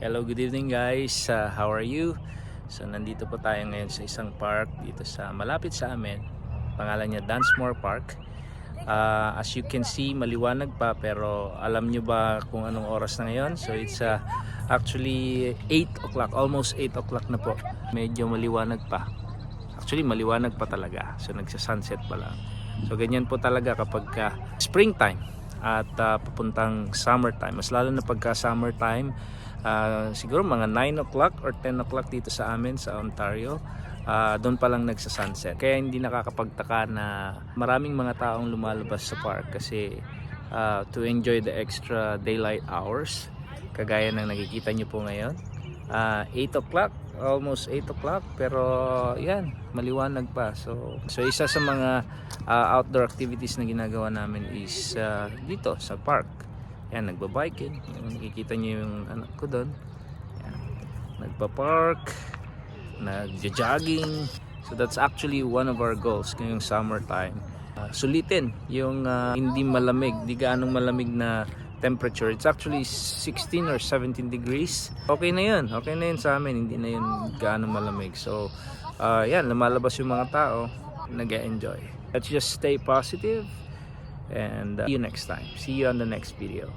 Hello, good evening guys. Uh, how are you? So nandito po tayo ngayon sa isang park dito sa malapit sa amin. Pangalan niya Dunsmore Park. Uh, as you can see, maliwanag pa pero alam nyo ba kung anong oras na ngayon? So it's uh, actually 8 o'clock, almost 8 o'clock na po. Medyo maliwanag pa. Actually maliwanag pa talaga. So nagsa-sunset pa lang. So ganyan po talaga kapag uh, springtime at uh, papuntang summertime. Mas lalo na pagka summertime, uh, siguro mga 9 o'clock or 10 o'clock dito sa amin sa Ontario. Uh, doon pa lang nagsa-sunset. Kaya hindi nakakapagtaka na maraming mga taong lumalabas sa park kasi uh, to enjoy the extra daylight hours. Kagaya ng nakikita nyo po ngayon. Uh, 8 o'clock, almost 8 o'clock pero yan, maliwanag pa. So, so isa sa mga uh, outdoor activities na ginagawa namin is uh, dito sa park. Yan, nagbabiking. Yung Nakikita niyo yung anak ko doon. Yan. Nagpa-park, nagja-jogging. So that's actually one of our goals ngayong summertime. Uh, sulitin yung uh, hindi malamig, di gaanong malamig na temperature. It's actually 16 or 17 degrees. Okay na yun. Okay na yun sa amin. Hindi na yun gaano malamig. So, uh, yan, lumalabas yung mga tao. nag enjoy Let's just stay. And uh, see you next time. See you on the next video.